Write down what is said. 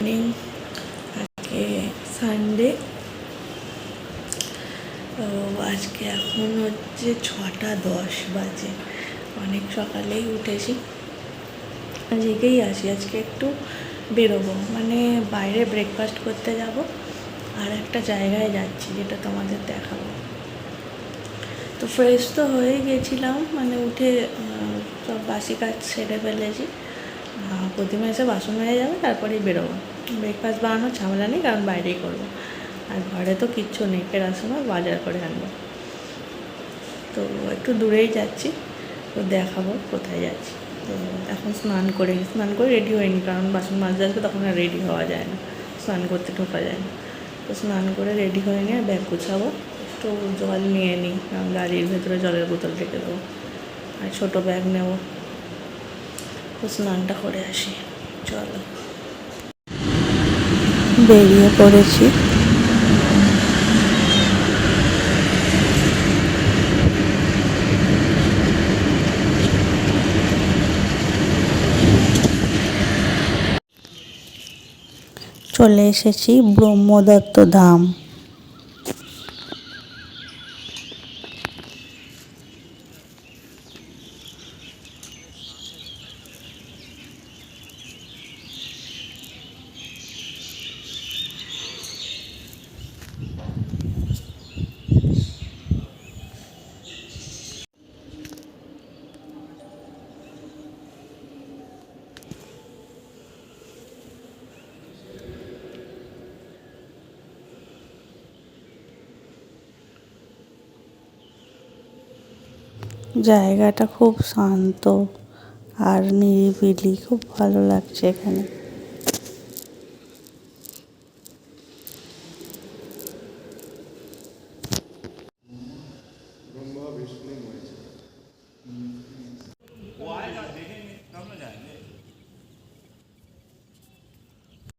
Morning আজকে Sunday তো আজকে এখন হচ্ছে ছটা দশ বাজে। অনেক সকালেই উঠেছি। আজকেই আসি। আজকে একটু বেরোবো। মানে বাইরে ব্রেকফাস্ট করতে যাব আর একটা জায়গায় যাচ্ছি যেটা তোমাদের দেখাবো। তো ফ্রেশ তো হয়ে গেছিলাম। মানে উঠে সব বাসি কাজ সেরে ফেলেছি। প্রতিমা এসে বাসন হয়ে যাবে, তারপরেই বেরোবো। ব্রেকফাস্ট বানানোর ঝামেলা নেই, কারণ বাইরেই করব। আর ঘরে তো কিচ্ছু নেই ফেরার সময় বাজার করে আনব। তো একটু দূরেই যাচ্ছি, তো দেখাবো কোথায় যাচ্ছি। তো এখন স্নান করে। স্নান করে রেডি হয়নি, কারণ বাসন মাজতে আসবে তখন আর রেডি হওয়া যায় না। স্নান করতে ঢোকা যায় না। তো স্নান করে রেডি হয়ে নিয়ে ব্যাগ গুছাবো, একটু জল নিয়ে নিই গাড়ির ভেতরে জলের বোতল রেখে দেবো। আর ছোটো ব্যাগ নেব। স্নানটা করে আসি চলো। বেরিয়ে পড়েছি। চলে এসেছি ব্রহ্মদত্ত ধাম। জায়গাটা খুব শান্ত আর নিরিবিলি খুব ভালো লাগছে এখানে। ব্রহ্মা বিষ্ণু